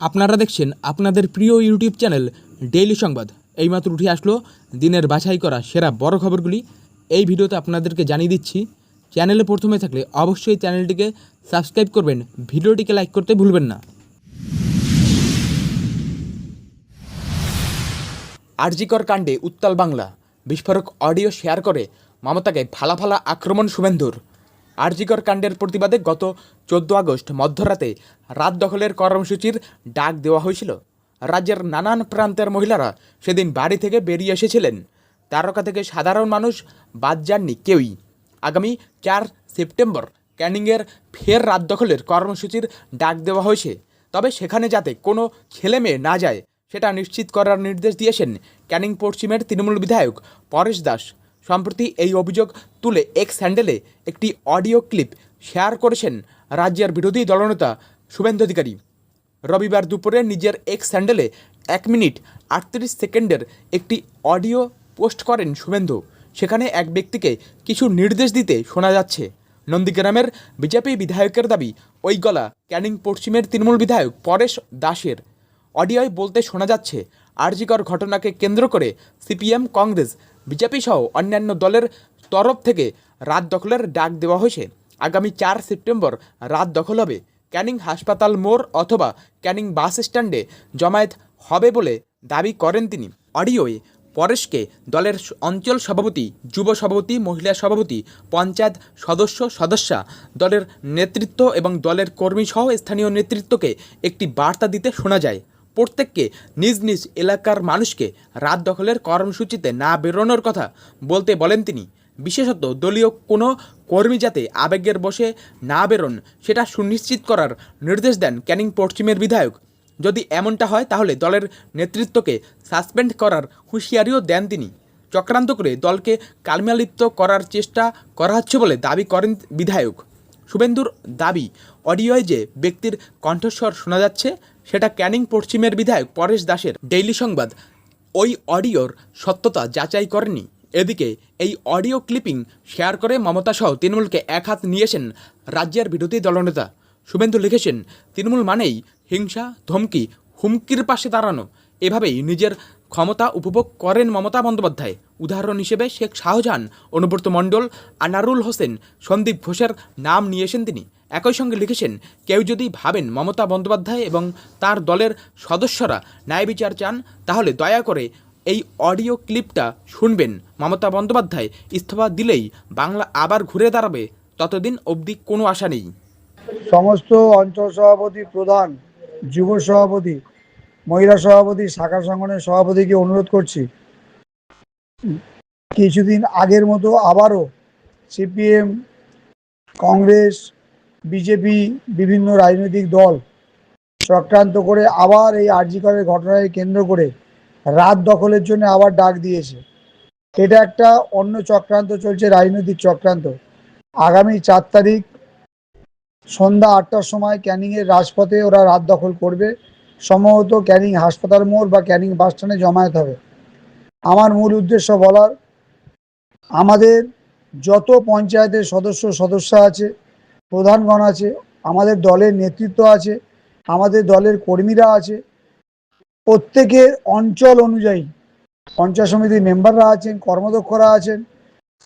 আপনারা দেখছেন আপনাদের প্রিয় ইউটিউব চ্যানেল ডেইলি সংবাদ। এইমাত্র উঠে আসলো দিনের বাছাই করা সেরা বড় খবরগুলি। এই ভিডিওতে আপনাদেরকে জানিয়ে দিচ্ছি, চ্যানেলে প্রথমে থাকলে অবশ্যই চ্যানেলটিকে সাবস্ক্রাইব করবেন, ভিডিওটিকে লাইক করতে ভুলবেন না। আরজিকর কাণ্ডে উত্তাল বাংলা। বিস্ফোরক অডিও শেয়ার করে মমতাকে ফালা ফালা আক্রমণ শুভেন্দুর। আরজিকর কাণ্ডের প্রতিবাদে গত চোদ্দ আগস্ট মধ্যরাতে রাত দখলের কর্মসূচির ডাক দেওয়া হয়েছিল। রাজ্যের নানান প্রান্তের মহিলারা সেদিন বাড়ি থেকে বেরিয়ে এসেছিলেন। তারকা থেকে সাধারণ মানুষ বাদ যাননি কেউই। আগামী চার সেপ্টেম্বর ক্যানিংয়ের ফের রাত দখলের কর্মসূচির ডাক দেওয়া হয়েছে। তবে সেখানে যাতে কোনো ছেলে মেয়ে না যায়, সেটা নিশ্চিত করার নির্দেশ দিয়েছেন ক্যানিং পশ্চিমের তৃণমূল বিধায়ক পরেশ দাস। সম্প্রতি এই অভিযোগ তুলে এক্স হ্যান্ডেলে একটি অডিও ক্লিপ শেয়ার করেছেন রাজ্যের বিরোধী দলনেতা শুভেন্দু অধিকারী। রবিবার দুপুরে নিজের এক্স হ্যান্ডেলে এক মিনিট আটত্রিশ সেকেন্ডের একটি অডিও পোস্ট করেন শুভেন্দু। সেখানে এক ব্যক্তিকে কিছু নির্দেশ দিতে শোনা যাচ্ছে। নন্দীগ্রামের বিজেপি বিধায়কের দাবি, ওই গলা ক্যানিং পশ্চিমের তৃণমূল বিধায়ক পরেশ দাসের। অডিওয় বলতে শোনা যাচ্ছে, আরজিকর ঘটনাকে কেন্দ্র করে সিপিএম, কংগ্রেস বিজেপি সহ অন্যান্য দলের তরফ থেকে রাত দখলের ডাক দেওয়া হয়েছে। আগামী চার সেপ্টেম্বর রাত দখল হবে। ক্যানিং হাসপাতাল মোড় অথবা ক্যানিং বাস স্ট্যান্ডে জমায়েত হবে বলে দাবি করেন তিনি। অডিওয়ে পরেশকে দলের অঞ্চল সভাপতি, যুব সভাপতি, মহিলা সভাপতি, পঞ্চায়েত সদস্য, সদস্যা, দলের নেতৃত্ব এবং দলের কর্মী সহ স্থানীয় নেতৃত্বকে একটি বার্তা দিতে শোনা যায়। প্রত্যেককে নিজ নিজ এলাকার মানুষকে রাত দখলের কর্মসূচিতে না বেরোনোর কথা বলতে বলেন তিনি। বিশেষত দলীয় কোনো কর্মী যাতে আবেগের বসে না বেরোন, সেটা সুনিশ্চিত করার নির্দেশ দেন ক্যানিং পশ্চিমের বিধায়ক। যদি এমনটা হয়, তাহলে দলের নেতৃত্বকে সাসপেন্ড করার হুঁশিয়ারিও দেন তিনি। চক্রান্ত করে দলকে কালমালিপ্ত করার চেষ্টা করা হচ্ছে বলে দাবি করেন বিধায়ক। শুভেন্দুর দাবি অডিওয় যে ব্যক্তির কণ্ঠস্বর শোনা যাচ্ছে সেটা ক্যানিং পশ্চিমের বিধায়ক পরেশ দাসের ডেইলি সংবাদ। ওই অডিওর সত্যতা যাচাই করেনি। এদিকে এই অডিও ক্লিপিং শেয়ার করে মমতা সহ তৃণমূলকে এক হাত নিয়েছেন রাজ্যের বিরোধী দলনেতা। শুভেন্দু লিখেছেন, তৃণমূল মানেই হিংসা, ধমকি, হুমকির পাশে দাঁড়ানো। এভাবেই নিজের ক্ষমতা উপভোগ করেন মমতা বন্দ্যোপাধ্যায়। উদাহরণ হিসেবে শেখ শাহজাহান, অনুব্রত মণ্ডল, আনারুল হোসেন, সন্দীপ ঘোষের নাম নিয়েছেন তিনি। একই সঙ্গে লিখেছেন, কেউ যদি ভাবেন মমতা বন্দ্যোপাধ্যায় এবং তার দলের সদস্যরা ন্যায় বিচার চান, তাহলে দয়া করে এই অডিও ক্লিপটা শুনবেন। মমতা বন্দ্যোপাধ্যায় ইস্তফা দিলেই বাংলা আবার ঘুরে দাঁড়াবে, ততদিন অবধি কোনো আশা নেই। সমস্ত অঞ্চল সভাপতি প্রধান, যুব সভাপতি, মহিলা সভাপতি, শাখা সংগঠনের সভাপতিকে অনুরোধ করছি, কিছুদিন আগের মতো আবারও সিপিএম, কংগ্রেস বিজেপি বিভিন্ন রাজনৈতিক দল চক্রান্ত করে আবার এই আরজিকরের ঘটনাকে কেন্দ্র করে রাত দখলের জন্য আবার ডাক দিয়েছে। এটা একটা অন্য চক্রান্ত চলছে, রাজনৈতিক চক্রান্ত। আগামী চার তারিখ সন্ধ্যা আটটার সময় ক্যানিংয়ের রাজপথে ওরা রাত দখল করবে। সম্ভবত ক্যানিং হাসপাতাল মোড় বা ক্যানিং বাস স্ট্যান্ডে জমায়েত হবে। আমার মূল উদ্দেশ্য বলার, আমাদের যত পঞ্চায়েতের সদস্য সদস্য আছে প্রধানগণ আছে, আমাদের দলের নেতৃত্ব আছে, আমাদের দলের কর্মীরা আছে। প্রত্যেকের অঞ্চল অনুযায়ী পঞ্চায়েত সমিতির মেম্বাররা আছেন, কর্মদক্ষরা আছেন,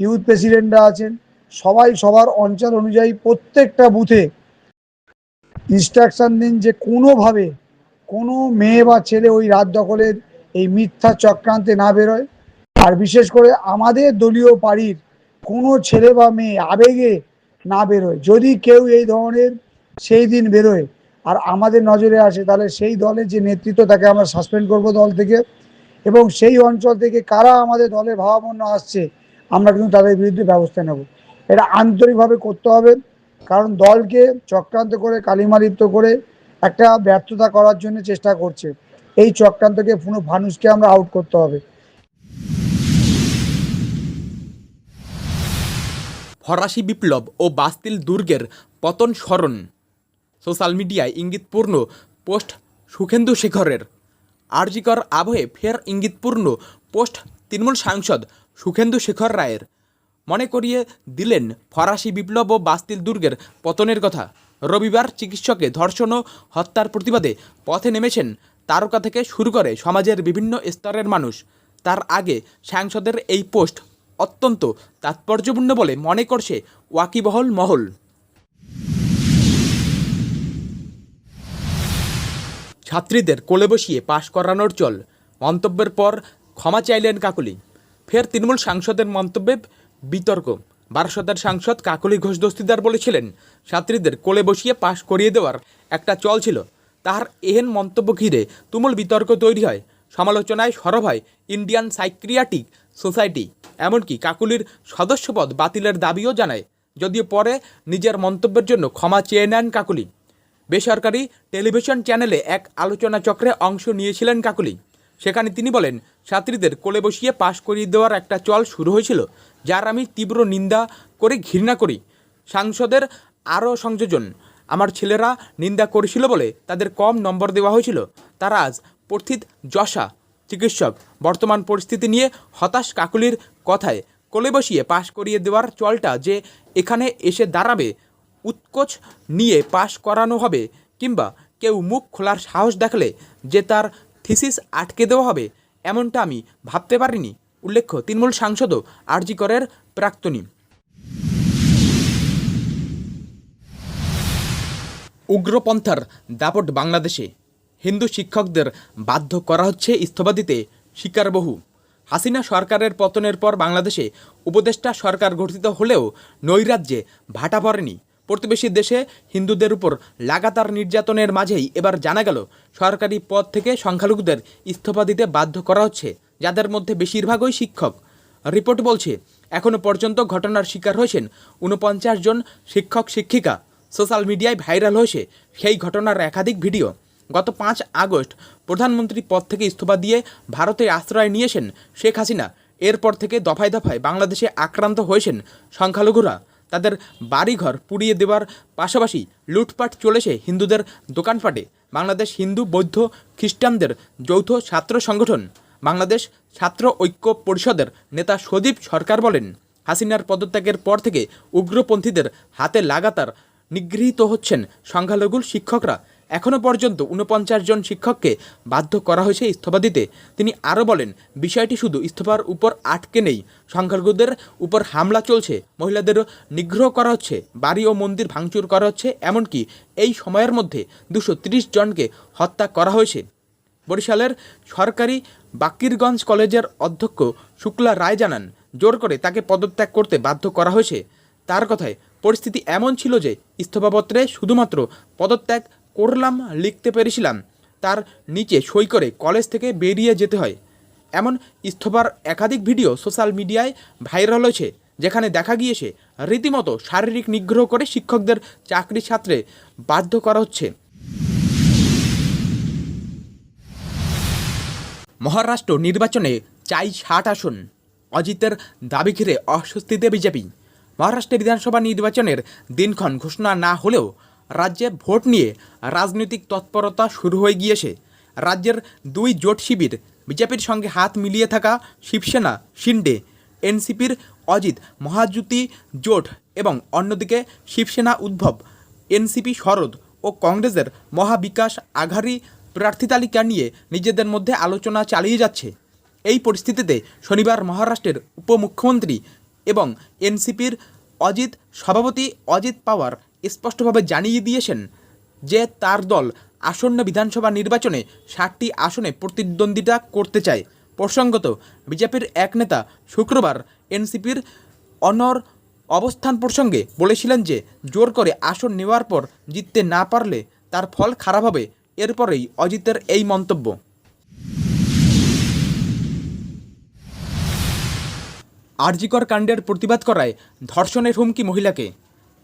ইউথ প্রেসিডেন্টরা আছেন, সবাই সবার অঞ্চল অনুযায়ী প্রত্যেকটা বুথে ইনস্ট্রাকশন দিন যে কোনোভাবে কোনো মেয়ে বা ছেলে ওই রাত দখলের এই মিথ্যা চক্রান্তে না বেরোয়। আর বিশেষ করে আমাদের দলীয় বাড়ির কোনো ছেলে বা মেয়ে আবেগে না বেরোয়। যদি কেউ এই ধরনের সেই দিন বেরোয় আর আমাদের নজরে আসে, তাহলে সেই দলের যে নেতৃত্ব, তাকে আমরা সাসপেন্ড করব দল থেকে। এবং সেই অঞ্চল থেকে কারা আমাদের দলের ভাবাপন্ন আসছে, আমরা কিন্তু তাদের বিরুদ্ধে ব্যবস্থা নেব। এটা আন্তরিকভাবে করতে হবে, কারণ দলকে চক্রান্ত করে, কালিমালিপ্ত করে একটা ব্যর্থতা করার জন্য চেষ্টা করছে। এই চক্রান্তকে পুরো মানুষকে আমরা আউট করতে হবে। ফরাসি বিপ্লব ও বাস্তিল দুর্গের পতন স্মরণ। সোশ্যাল মিডিয়ায় ইঙ্গিতপূর্ণ পোস্ট সুখেন্দু শেখরের। আরজিকর আবহে ফের ইঙ্গিতপূর্ণ পোস্ট তৃণমূল সাংসদ সুখেন্দু শেখর রায়ের। মনে করিয়ে দিলেন ফরাসি বিপ্লব ও বাস্তিল দুর্গের পতনের কথা। রবিবার চিকিৎসকে ধর্ষণ ও হত্যার প্রতিবাদে পথে নেমেছেন তারকা থেকে শুরু করে সমাজের বিভিন্ন স্তরের মানুষ। তার আগে সাংসদের এই পোস্ট অত্যন্ত তাৎপর্যপূর্ণ বলে মনে করছে ওয়াকিবহল মহল। ছাত্রীদের কোলে বসিয়ে পাশ করানোর চল। মন্তব্যের পর ক্ষমা চাইলেন কাকুলি। ফের তৃণমূল সাংসদের মন্তব্যে বিতর্ক। বারাসতের সাংসদ কাকুলি ঘোষ দস্তিদার বলেছিলেন, ছাত্রীদের কোলে বসিয়ে পাশ করিয়ে দেওয়ার একটা চল ছিল। তার এহেন মন্তব্য ঘিরে তুমুল বিতর্ক তৈরি হয়। সমালোচনায় সরব হয় ইন্ডিয়ান সাইক্রিয়াটিক সোসাইটি। এমনকি কাকুলির সদস্যপদ বাতিলের দাবিও জানায়, যদিও পরে নিজের মন্তব্যের জন্য ক্ষমা চেয়ে নেন কাকুলি। বেসরকারি টেলিভিশন চ্যানেলে এক আলোচনা চক্রে অংশ নিয়েছিলেন কাকুলি। সেখানে তিনি বলেন, ছাত্রীদের কোলে বসিয়ে পাশ করিয়ে দেওয়ার একটা চল শুরু হয়েছিল, যার আমি তীব্র নিন্দা করে ঘৃণা করি। সাংসদের আরও সংযোজন, আমার ছেলেরা নিন্দা করেছিল বলে তাদের কম নম্বর দেওয়া হয়েছিল। তারা আজ পথিত যশা চিকিৎসক। বর্তমান পরিস্থিতি নিয়ে হতাশ কাকুলির কথায় কোলে বসিয়ে পাশ করিয়ে দেওয়ার চলটা যে এখানে এসে দাঁড়াবে, উৎকোচ নিয়ে পাশ করানো হবে কিংবা কেউ মুখ খোলার সাহস দেখলে যে তার থিসিস আটকে দেওয়া হবে, এমনটা আমি ভাবতে পারিনি, উল্লেখ্য তৃণমূল সাংসদও আরজি করের প্রাক্তনী। উগ্রপন্থার দাপট বাংলাদেশে। হিন্দু শিক্ষকদের বাধ্য করা হচ্ছে ইস্তফা দিতে স্বীকার বহু হাসিনা সরকারের পতনের পর বাংলাদেশে উপদেষ্টা সরকার গঠিত হলেও নৈরাজ্যে ভাটা পড়েনি। প্রতিবেশী দেশে হিন্দুদের উপর লাগাতার নির্যাতনের মাঝেই এবার জানা গেল, সরকারি পদ থেকে সংখ্যালঘুদের ইস্তফা দিতে বাধ্য করা হচ্ছে, যাদের মধ্যে বেশিরভাগই শিক্ষক। রিপোর্ট বলছে এখনও পর্যন্ত ঘটনার শিকার হয়েছেন ঊনপঞ্চাশ জন শিক্ষক শিক্ষিকা সোশ্যাল মিডিয়ায় ভাইরাল হয়েছে সেই ঘটনার একাধিক ভিডিও। গত পাঁচ আগস্ট প্রধানমন্ত্রী পদ থেকে ইস্তফা দিয়ে ভারতে আশ্রয় নিয়েছেন শেখ হাসিনা। এরপর থেকে দফায় দফায় বাংলাদেশে আক্রান্ত হয়েছেন সংখ্যালঘুরা। তাদের বাড়িঘর পুড়িয়ে দেওয়ার পাশাপাশি লুটপাট চলেছে হিন্দুদের দোকানপাটে। বাংলাদেশ হিন্দু, বৌদ্ধ, খ্রিস্টানদের যৌথ ছাত্র সংগঠন। বাংলাদেশ ছাত্র ঐক্য পরিষদের নেতা সদীপ সরকার বলেন, হাসিনার পদত্যাগের পর থেকে উগ্রপন্থীদের হাতে লাগাতার নিগৃহীত হচ্ছেন সংখ্যালঘু শিক্ষকরা। এখনও পর্যন্ত ঊনপঞ্চাশ জন শিক্ষককে বাধ্য করা হয়েছে ইস্তফা দিতে। তিনি আরও বলেন, বিষয়টি শুধু ইস্তফার উপর আটকে নেই, সংখ্যালঘুদের উপর হামলা চলছে মহিলাদেরও নিগ্রহ করা হচ্ছে, বাড়ি ও মন্দির ভাঙচুর করা হচ্ছে, এমনকি এই সময়ের মধ্যে দুশো জনকে হত্যা করা হয়েছে। বরিশালের সরকারি বাকিরগঞ্জ কলেজের অধ্যক্ষ শুক্লা রায় জানান, জোর করে তাকে পদত্যাগ করতে বাধ্য করা হয়েছে। তার কথায়, পরিস্থিতি এমন ছিল যে ইস্তফাপত্রে শুধুমাত্র পদত্যাগ করলাম, লিখতে পেরেছিলাম। তার নিচে সই করে কলেজ থেকে বেরিয়ে যেতে হয়। এমন ইস্তফার একাধিক ভিডিও সোশ্যাল মিডিয়ায় ভাইরাল হয়েছে, যেখানে দেখা গিয়েছে, রীতিমতো শারীরিক নিগ্রহ করে শিক্ষকদের চাকরি ছাত্রে বাধ্য করা হচ্ছে। মহারাষ্ট্র নির্বাচনে চাই ষাট আসন। অজিতের দাবি ঘিরে অস্বস্তিতে বিজেপি। মহারাষ্ট্র বিধানসভা নির্বাচনের দিনক্ষণ ঘোষণা না হলেও রাজ্যে ভোট নিয়ে রাজনৈতিক তৎপরতা শুরু হয়ে গিয়েছে। রাজ্যের দুই জোট শিবির, বিজেপির সঙ্গে হাত মিলিয়ে থাকা শিবসেনা, শিন্ডে, এনসিপির অজিত মহাজ্যোতি জোট এবং অন্যদিকে শিবসেনা উদ্ভব, এনসিপি শরদ ও কংগ্রেসের মহাবিকাশ আঘাড়ি প্রার্থী তালিকা নিয়ে নিজেদের মধ্যে আলোচনা চালিয়ে যাচ্ছে। এই পরিস্থিতিতে শনিবার মহারাষ্ট্রের উপমুখ্যমন্ত্রী এবং এনসিপির অজিত সভাপতি অজিত পাওয়ার স্পষ্টভাবে জানিয়ে দিয়েছেন যে তার দল আসন্ন বিধানসভা নির্বাচনে ষাটটি আসনে প্রতিদ্বন্দ্বিতা করতে চায়। প্রসঙ্গত, বিজেপির এক নেতা শুক্রবার এনসিপির অনর অবস্থান প্রসঙ্গে বলেছিলেন যে জোর করে আসন নেওয়ার পর জিততে না পারলে তার ফল খারাপ হবে। এরপরেই অজিতের এই মন্তব্য। আরজিকর কাণ্ডের প্রতিবাদ করায় ধর্ষণের হুমকি মহিলাকে।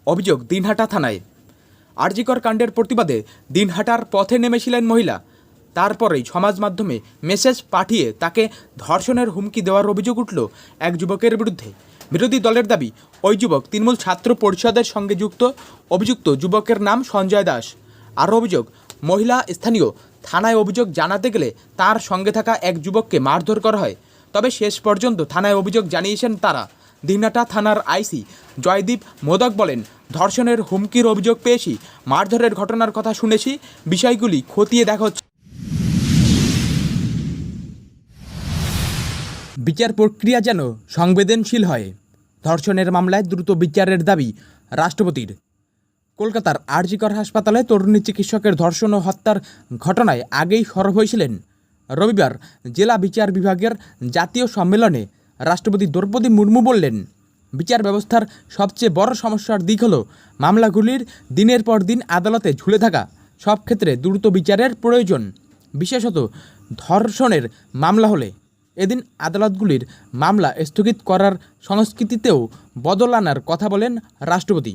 অভিযোগ দিনহাটা থানায়। আরজিকর কাণ্ডের প্রতিবাদে দিনহাটার পথে নেমেছিলেন মহিলা। তারপরেই সমাজ মাধ্যমে মেসেজ পাঠিয়ে তাকে ধর্ষণের হুমকি দেওয়ার অভিযোগ উঠল এক যুবকের বিরুদ্ধে। বিরোধী দলের দাবি, ওই যুবক তৃণমূল ছাত্র পরিষদের সঙ্গে যুক্ত। অভিযুক্ত যুবকের নাম সঞ্জয় দাস। আরও অভিযোগ, মহিলা স্থানীয় থানায় অভিযোগ জানাতে গেলে তার সঙ্গে থাকা এক যুবককে মারধর করা হয়। তবে শেষ পর্যন্ত থানায় অভিযোগ জানিয়েছেন তারা। দিনাটা থানার আইসি জয়দীপ মোদক বলেন, ধর্ষণের হুমকির অভিযোগ পেয়েছি, মারধরের ঘটনার কথা শুনেছি, বিষয়গুলি খতিয়ে দেখা হচ্ছে। বিচার প্রক্রিয়া যেন সংবেদনশীল হয়, ধর্ষণের মামলায় দ্রুত বিচারের দাবি রাষ্ট্রপতির। কলকাতার আরজিকর হাসপাতালে তরুণী চিকিৎসকের ধর্ষণ ও হত্যার ঘটনায় আগেই সরব হয়েছিলেন। রবিবার জেলা বিচার বিভাগের জাতীয় সম্মেলনে রাষ্ট্রপতি দ্রৌপদী মুর্মু বললেন, বিচার ব্যবস্থার সবচেয়ে বড় সমস্যার দিক হল মামলাগুলির দিনের পর দিন আদালতে ঝুলে থাকা, সব ক্ষেত্রে দ্রুত বিচারের প্রয়োজন, বিশেষত ধর্ষণের মামলা হলে। এদিন আদালতগুলির মামলা স্থগিত করার সংস্কৃতিতেও বদল আনার কথা বলেন রাষ্ট্রপতি।